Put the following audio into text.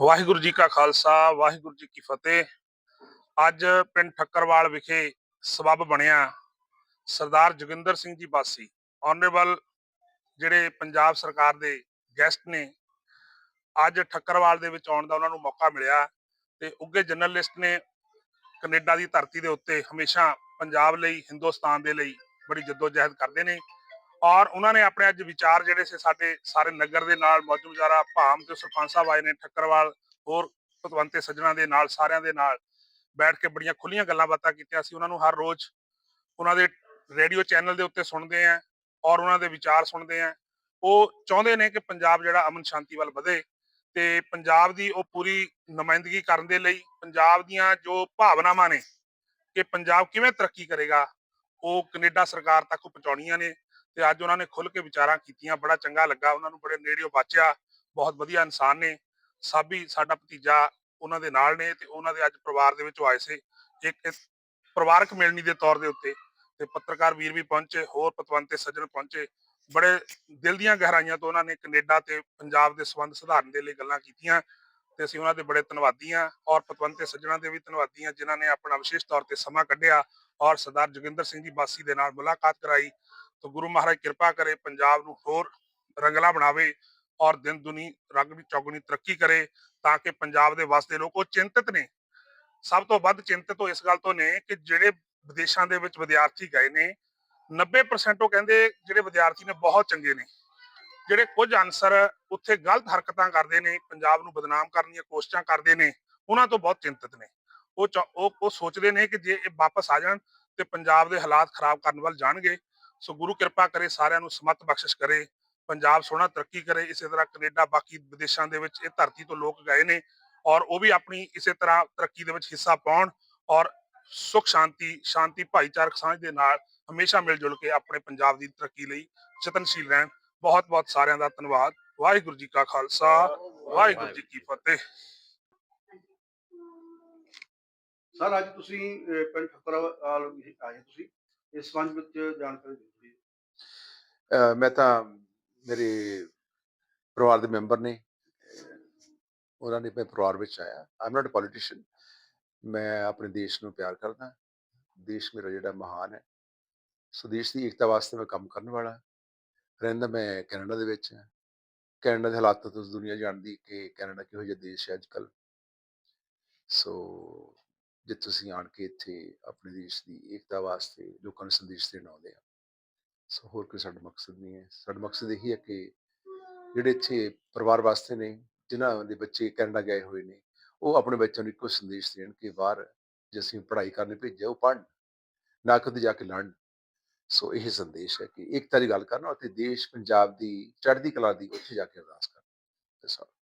ਵਾਹਿਗੁਰੂ ਜੀ ਕਾ ਖਾਲਸਾ, ਵਾਹਿਗੁਰੂ ਜੀ ਕੀ ਫਤਿਹ। ਅੱਜ ਪਿੰਡ ਠੱਕਰਵਾਲ ਵਿਖੇ ਸਬੱਬ ਬਣਿਆ ਸਰਦਾਰ ਜੋਗਿੰਦਰ ਸਿੰਘ ਜੀ ਬਾਸੀ ਆਨਰੇਬਲ ਜਿਹੜੇ ਪੰਜਾਬ ਸਰਕਾਰ ਦੇ ਗੈਸਟ ਨੇ, ਅੱਜ ਠੱਕਰਵਾਲ ਦੇ ਵਿੱਚ ਆਉਣ ਦਾ ਉਹਨਾਂ ਨੂੰ ਮੌਕਾ ਮਿਲਿਆ ਤੇ ਉੱਗੇ ਜਰਨਲਿਸਟ ਨੇ ਕੈਨੇਡਾ ਦੀ ਧਰਤੀ ਦੇ ਉੱਤੇ ਹਮੇਸ਼ਾ ਪੰਜਾਬ ਲਈ, ਹਿੰਦੁਸਤਾਨ ਦੇ ਲਈ ਬੜੀ ਜਦੋਜਹਿਦ ਕਰਦੇ ਨੇ। ਔਰ ਉਹਨਾਂ ਨੇ ਆਪਣੇ ਅੱਜ ਵਿਚਾਰ ਜਿਹੜੇ ਸੀ ਸਾਡੇ ਸਾਰੇ ਨਗਰ ਦੇ ਨਾਲ ਮੌਜੂਦ ਜ਼ਾਰਾ ਭਾਮ ਤੇ ਸਰਪੰਚ ਸਾਹਿਬ ਆਏ ਨੇ, ਠੱਕਰਵਾਲ, ਹੋਰ ਪਤਵੰਤੇ ਸੱਜਣਾ ਦੇ ਨਾਲ, ਸਾਰਿਆਂ ਦੇ ਨਾਲ ਬੈਠ ਕੇ ਬੜੀਆਂ ਖੁੱਲੀਆਂ ਗੱਲਾਂ ਬਾਤਾਂ ਕੀਤੀਆਂ ਸੀ। ਉਹਨਾਂ ਨੂੰ ਹਰ ਰੋਜ਼ ਉਹਨਾਂ ਦੇ ਰੇਡੀਓ ਚੈਨਲ ਦੇ ਉੱਤੇ ਸੁਣਦੇ ਆ ਔਰ ਉਹਨਾਂ ਦੇ ਵਿਚਾਰ ਸੁਣਦੇ ਆ। ਉਹ ਚਾਹੁੰਦੇ ਨੇ ਕਿ ਪੰਜਾਬ ਜਿਹੜਾ ਅਮਨ ਸ਼ਾਂਤੀ ਵੱਲ ਵਧੇ ਤੇ ਪੰਜਾਬ ਦੀ ਉਹ ਪੂਰੀ ਨੁਮਾਇੰਦਗੀ ਕਰਨ ਦੇ ਲਈ ਪੰਜਾਬ ਦੀਆਂ ਜੋ ਭਾਵਨਾਵਾਂ ਨੇ ਕਿ ਪੰਜਾਬ ਕਿਵੇਂ ਤਰੱਕੀ ਕਰੇਗਾ, ਉਹ ਕੈਨੇਡਾ ਸਰਕਾਰ ਤੱਕ ਪਹੁੰਚਾਉਣੀਆਂ ਨੇ। ਤੇ ਅੱਜ ਉਹਨਾਂ ਨੇ ਖੁੱਲ ਕੇ ਵਿਚਾਰਾਂ ਕੀਤੀਆਂ, ਬੜਾ ਚੰਗਾ ਲੱਗਾ, ਉਹਨਾਂ ਨੂੰ ਬੜੇ ਨੇੜਿਓਂ ਬਾਚਿਆ, ਬਹੁਤ ਵਧੀਆ ਇਨਸਾਨ ਨੇ ਸਾਬੀ ਸਾਡਾ ਭਤੀਜਾ ਉਹਨਾਂ ਦੇ ਨਾਲ ਨੇ ਤੇ ਉਹਨਾਂ ਦੇ ਅੱਜ ਪਰਿਵਾਰ ਦੇ ਵਿੱਚ ਆਏ ਸੀ, ਇੱਕ ਇਸ ਪਰਿਵਾਰਕ ਮਿਲਣੀ ਦੇ ਤੌਰ ਦੇ ਉੱਤੇ ਤੇ ਪੱਤਰਕਾਰ ਵੀਰ ਵੀ ਪਹੁੰਚੇ, ਹੋਰ ਪਤਵੰਤੇ ਸੱਜਣ ਪਹੁੰਚੇ, ਬੜੇ ਦਿਲ ਦੀਆਂ ਗਹਿਰਾਈਆਂ ਤੋਂ ਉਹਨਾਂ ਨੇ ਕੈਨੇਡਾ ਤੇ ਪੰਜਾਬ ਦੇ ਸੰਬੰਧ ਸੁਧਾਰਨ ਦੇ ਲਈ ਗੱਲਾਂ ਕੀਤੀਆਂ ਤੇ ਅਸੀਂ ਉਹਨਾਂ ਦੇ ਬੜੇ ਧੰਨਵਾਦੀ ਹਾਂ ਔਰ ਪਤਵੰਤੇ ਸੱਜਣਾ ਦੇ ਵੀ ਧੰਨਵਾਦੀ ਹਾਂ ਜਿਨ੍ਹਾਂ ਨੇ ਆਪਣਾ ਵਿਸ਼ੇਸ਼ ਤੌਰ ਤੇ ਸਮਾਂ ਕੱਢਿਆ ਔਰ ਸਰਦਾਰ ਜੋਗਿੰਦਰ ਸਿੰਘ ਜੀ ਬਾਸੀ ਦੇ ਨਾਲ ਮੁਲਾਕਾਤ ਕਰਾਈ ਤਾਂ ਗੁਰੂ ਮਹਾਰਾਜ ਕਿਰਪਾ ਕਰੇ, ਪੰਜਾਬ ਨੂੰ ਹੋਰ ਰੰਗਲਾ ਬਣਾਵੇ ਔਰ ਦਿਨ ਦੁਨੀ ਰੰਗਣੀ ਚੌਗਣੀ ਤਰੱਕੀ ਕਰੇ ਤਾਂ ਕਿ ਪੰਜਾਬ ਦੇ ਵਸਦੇ ਲੋਕ ਉਹ ਚਿੰਤਤ ਨੇ। ਸਭ ਤੋਂ ਵੱਧ ਚਿੰਤਤ ਉਹ ਇਸ ਗੱਲ ਤੋਂ ਨੇ ਕਿ ਜਿਹੜੇ ਵਿਦੇਸ਼ਾਂ ਦੇ ਵਿੱਚ ਵਿਦਿਆਰਥੀ ਗਏ ਨੇ 90% ਉਹ ਕਹਿੰਦੇ ਜਿਹੜੇ ਵਿਦਿਆਰਥੀ ਨੇ ਬਹੁਤ ਚੰਗੇ ਨੇ। ਜਿਹੜੇ ਕੁਝ ਅਨਸਰ ਉੱਥੇ ਗਲਤ ਹਰਕਤਾਂ ਕਰਦੇ ਨੇ, ਪੰਜਾਬ ਨੂੰ ਬਦਨਾਮ ਕਰਨ ਦੀਆਂ ਕੋਸ਼ਿਸ਼ਾਂ ਕਰਦੇ ਨੇ, ਉਹਨਾਂ ਤੋਂ ਬਹੁਤ ਚਿੰਤਤ ਨੇ। ਉਹ ਚਾ- ਉਹ ਉਹ ਸੋਚਦੇ ਨੇ ਕਿ ਜੇ ਇਹ ਵਾਪਸ ਆ ਜਾਣ ਤੇ ਪੰਜਾਬ ਦੇ ਹਾਲਾਤ ਖਰਾਬ ਕਰਨ ਵੱਲ ਜਾਣਗੇ ਸੋ ਗੁਰੂ ਕਿਰਪਾ ਕਰੇ, ਸਾਰਿਆਂ ਨੂੰ ਸਮਤ ਬਖਸ਼ਿਸ਼ ਕਰੇ, ਪੰਜਾਬ ਸੋਹਣਾ ਤਰੱਕੀ ਕਰੇ, ਇਸੇ ਤਰ੍ਹਾਂ ਕੈਨੇਡਾ, ਬਾਕੀ ਵਿਦੇਸ਼ਾਂ ਦੇ ਵਿੱਚ ਇਹ ਧਰਤੀ ਤੋਂ ਲੋਕ ਗਏ ਨੇ ਔਰ ਉਹ ਵੀ ਆਪਣੀ ਇਸੇ ਤਰ੍ਹਾਂ ਤਰੱਕੀ ਦੇ ਵਿੱਚ ਹਿੱਸਾ ਪਾਉਣ ਔਰ ਸੁਖ, ਸ਼ਾਂਤੀ ਸ਼ਾਂਤੀ, ਭਾਈਚਾਰਕ ਸਾਂਝ ਦੇ ਨਾਲ ਹਮੇਸ਼ਾ ਮਿਲ ਜੁਲ ਕੇ ਆਪਣੇ ਪੰਜਾਬ ਦੀ ਤਰੱਕੀ ਲਈ ਯਤਨਸ਼ੀਲ ਰਹਿਣ। ਬਹੁਤ ਬਹੁਤ ਸਾਰਿਆਂ ਦਾ ਧੰਨਵਾਦ। ਵਾਹਿਗੁਰੂ ਜੀ ਕਾ ਖਾਲਸਾ, ਵਾਹਿਗੁਰੂ ਜੀ ਕੀ ਫਤਿਹ। ਸਰ, ਅੱਜ ਤੁਸੀਂ ਪਿੰਡ ਠੱਕਰਵਾਲ ਆਏ ਤੁਸੀਂ? ਇਸ ਸੰਬੰਧ ਵਿੱਚ ਜਾਣਕਾਰੀ ਦਿਓ ਅਹ ਮੈਂ ਤਾਂ ਮੇਰੇ ਪਰਿਵਾਰ ਦੇ ਮੈਂਬਰ ਨੇ, ਉਹਨਾਂ ਨੇ ਮੇਰੇ ਪਰਿਵਾਰ ਵਿੱਚ ਆਇਆ। ਆਮ ਨਾਟ ਪੋਲੀਟੀਸ਼ੀਅਨ ਮੈਂ ਆਪਣੇ ਦੇਸ਼ ਨੂੰ ਪਿਆਰ ਕਰਦਾ। ਦੇਸ਼ ਮੇਰਾ ਜਿਹੜਾ ਮਹਾਨ ਹੈ। ਸੋ ਦੇਸ਼ ਦੀ ਏਕਤਾ ਵਾਸਤੇ ਮੈਂ ਕੰਮ ਕਰਨ ਵਾਲਾ। ਰਹਿੰਦਾ ਮੈਂ ਕੈਨੇਡਾ ਦੇ ਵਿੱਚ ਹਾਂ। ਕੈਨੇਡਾ ਦੇ ਹਾਲਾਤ ਤੋਂ ਤੁਸੀਂ ਦੁਨੀਆ ਜਾਣਦੀ ਕਿ ਕੈਨੇਡਾ ਕਿਹੋ ਜਿਹਾ ਦੇਸ਼ ਹੈ ਅੱਜ ਕੱਲ ਸੋ ਜੇ ਤੁਸੀਂ ਆਣ ਕੇ ਇੱਥੇ ਆਪਣੇ ਦੇਸ਼ ਦੀ ਏਕਤਾ ਵਾਸਤੇ ਲੋਕਾਂ ਨੂੰ ਸੰਦੇਸ਼ ਦੇਣ ਆਉਂਦੇ ਆ। ਸੋ ਹੋਰ ਕੋਈ ਸਾਡਾ ਮਕਸਦ ਨਹੀਂ ਹੈ। ਸਾਡਾ ਮਕਸਦ ਇਹੀ ਹੈ ਕਿ ਜਿਹੜੇ ਇੱਥੇ ਪਰਿਵਾਰ ਵਾਸਤੇ ਨੇ, ਜਿਨ੍ਹਾਂ ਦੇ ਬੱਚੇ ਕੈਨੇਡਾ ਗਏ ਹੋਏ ਨੇ, ਉਹ ਆਪਣੇ ਬੱਚਿਆਂ ਨੂੰ ਇੱਕੋ ਸੰਦੇਸ਼ ਦੇਣ ਕਿ ਬਾਹਰ ਜੇ ਅਸੀਂ ਪੜ੍ਹਾਈ ਕਰਨ ਭੇਜਿਆ, ਉਹ ਪੜ੍ਹਨ, ਨਾ ਕਦੇ ਜਾ ਕੇ ਲੜਨ। ਸੋ ਇਹ ਸੰਦੇਸ਼ ਹੈ ਕਿ ਏਕਤਾ ਦੀ ਗੱਲ ਕਰਨਾ, ਅਤੇ ਦੇਸ਼ ਪੰਜਾਬ ਦੀ ਚੜ੍ਹਦੀ ਕਲਾ ਦੀ ਉੱਥੇ ਜਾ ਕੇ ਅਰਦਾਸ ਕਰਨਾ।